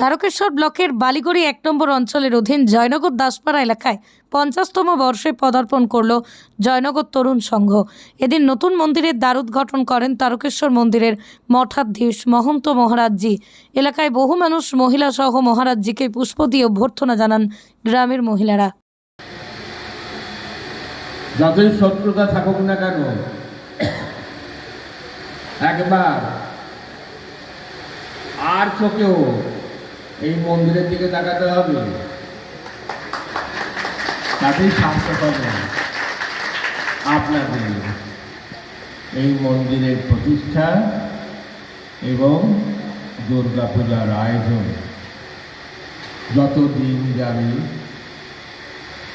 তারকেশ্বর ব্লকের বালিগড়ি এক নম্বর অঞ্চলের অধীন জয়নগর দাসপাড়া এলাকায় পঞ্চাশতম বর্ষে পদার্পণ করল জয়নগর তরুণ সংঘ। এদিন নতুন মন্দিরের দ্বার উদ্ঘাটন করেন তারকেশ্বর মন্দিরের মঠাধীশ মহন্ত মহারাজজি। এলাকায় বহু মানুষ মহিলা সহ মহারাজজিকে পুষ্প দিয়ে অভ্যর্থনা জানান গ্রামের মহিলারা। যতই শত্রুতা থাকুক না কেন, একবার আর চোখেও এই মন্দিরের দিকে তাকাতে হবে। তাতেই স্বাস্থ্য পাবে। আপনাদের এই মন্দিরের প্রতিষ্ঠা এবং দুর্গা পূজার আয়োজন। যত দিন যাবে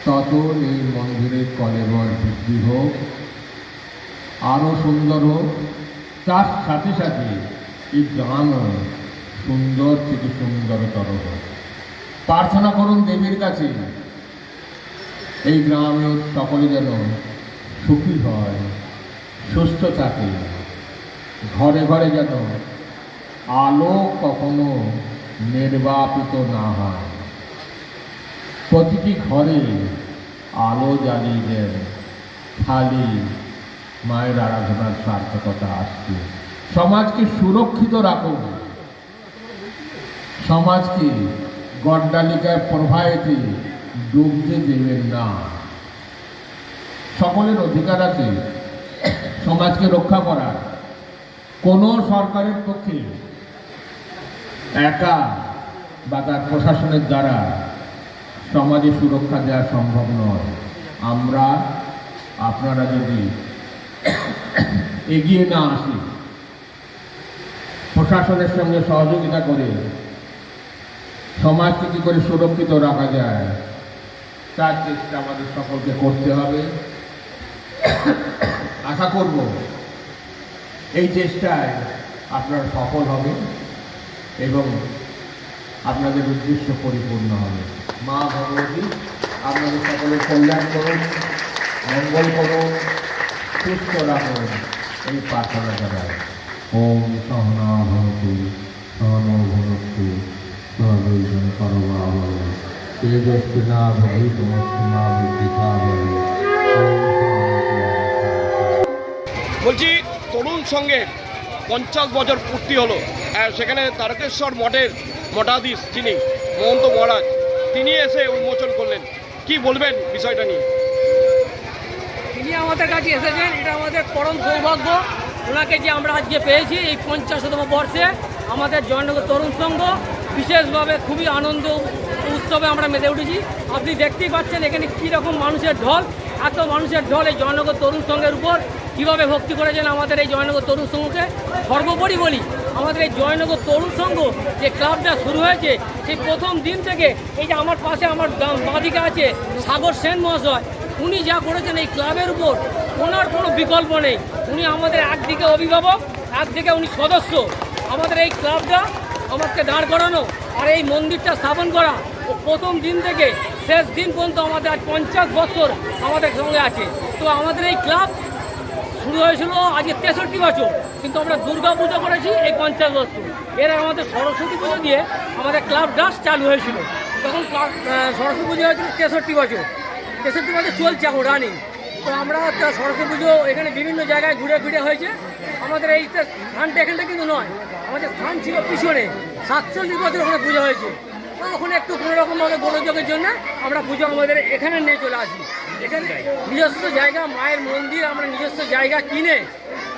তত এই মন্দিরের কলেবর বৃদ্ধি হোক। আরও সুন্দর হোক। তার সাথে সাথে এই সুন্দর থেকে সুন্দরতর হোক প্রার্থনা করুন দেবীর কাছে, এই গ্রামের সকলে যেন সুখী হয়, সুস্থ থাকে। ঘরে ঘরে যেন আলো কখনো নির্বাপিত না হয়। প্রতিটি ঘরে আলো জ্বালিয়ে দেন, খালি মায়ের আরাধনার সার্থকতা আসছে। সমাজকে সুরক্ষিত রাখুন। সমাজকে গড্ডালিকায় প্রবাহেতে ডুবতে দেবেন না। সকলের অধিকার আছে, সমাজকে রক্ষা করার। কোনো সরকারের পক্ষে একা বা তার প্রশাসনের দ্বারা সমাজে সুরক্ষা দেওয়া সম্ভব নয়। আমরা, আপনারা যদি এগিয়ে না আসি, প্রশাসনের সঙ্গে সহযোগিতা করে সমাজকে কী করে সুরক্ষিত রাখা যায়। তার চেষ্টা আমাদের সকলকে করতে হবে। আশা করব এই চেষ্টায় আপনারা সফল হবে এবং আপনাদের উদ্দেশ্য পরিপূর্ণ হবে। মা ভগবতী, আপনাদের সকলের কল্যাণ করুন, মঙ্গল করুন, সুস্থ রাখুন। এই প্রার্থনা জানাই। ওম সহনা ভবতু, সহন ভবতু। বলছি, তরুণ সঙ্গে পঞ্চাশ বছর পূর্তি হলো। সেখানে তারকেশ্বর মঠের মঠাধীশ যিনি, মহন্ত মহারাজ, তিনি এসে উন্মোচন করলেন। কি বলবেন বিষয়টা নিয়ে? তিনি আমাদের কাছে এসেছেন, এটা আমাদের পরম সৌভাগ্য। ওনাকে যে আমরা আজকে পেয়েছি এই পঞ্চাশতম বর্ষে, আমাদের জয়নগর তরুণ সংঘ বিশেষভাবে খুবই আনন্দ উৎসবে আমরা মেতে উঠেছি। আপনি দেখতেই পাচ্ছেন এখানে কী রকম মানুষের ঢল, এত মানুষের ঢল এই জয়নগর তরুণ সংঘের উপর। কীভাবে ভক্তি করেছেন আমাদের এই জয়নগর তরুণ সংঘকে? সর্বোপরি বলি, আমাদের এই জয়নগর তরুণ সংঘ যে ক্লাবটা শুরু হয়েছে, সেই প্রথম দিন থেকে এই যে আমার পাশে আমার বাঁদিকে আছে সাগর সেন মহাশয়, উনি যা করেছেন এই ক্লাবের উপর, ওনার কোনো বিকল্প নেই। উনি আমাদের একদিকে অভিভাবক, একদিকে উনি সদস্য। আমাদের এই ক্লাবটা আমাকে দাঁড় করানো আর এই মন্দিরটা স্থাপন করা ও প্রথম দিন থেকে শেষ দিন পর্যন্ত আমাদের আজ পঞ্চাশ বছর আমাদের সঙ্গে আছে। তো আমাদের এই ক্লাব শুরু হয়েছিল আজকে তেষট্টি বছর, কিন্তু আমরা দুর্গা পুজো করেছি এই পঞ্চাশ বছর। এর আমাদের সরস্বতী পুজো দিয়ে আমাদের ক্লাব ডাস চালু হয়েছিল। তখন সরস্বতী পুজো হয়েছিল তেষট্টি বছর। তেষট্টি বছর চলছে এখন রানিং তো আমরা সরস্বতী পুজো এখানে বিভিন্ন জায়গায় ঘুরে ঘুরে হয়েছে। আমাদের এই স্থানটা এখানটা কিন্তু নয়। আমাদের স্থান ছিল পিছনে। সাতচল্লিশ বছর ওখানে পুজো হয়েছে। ওখানে একটু কোনোরকমভাবে গোলযোগের জন্য আমরা পুজো আমাদের এখানে নিয়ে চলে আসি। এখানে নিজস্ব জায়গা, মায়ের মন্দির, আমরা নিজস্ব জায়গা কিনে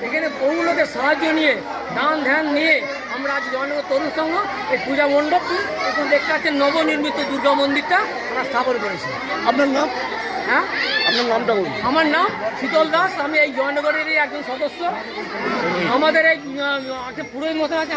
এখানে বহু লোকের সাহায্য নিয়ে, দান ধ্যান নিয়ে আমরা আজ জয়নগর তরুণ সংঘ, এই পূজা মণ্ডপটি, এখন দেখতে পাচ্ছেন নবনির্মিত দুর্গা মন্দিরটা আমরা স্থাপন করেছি। আপনার নাম? হ্যাঁ? আপনার নামটা বলুন। আমার নাম শীতল দাস আমি এই জয়নগরেরই একজন সদস্য। আমাদের এই একটা পুরোহিত মশাই আছে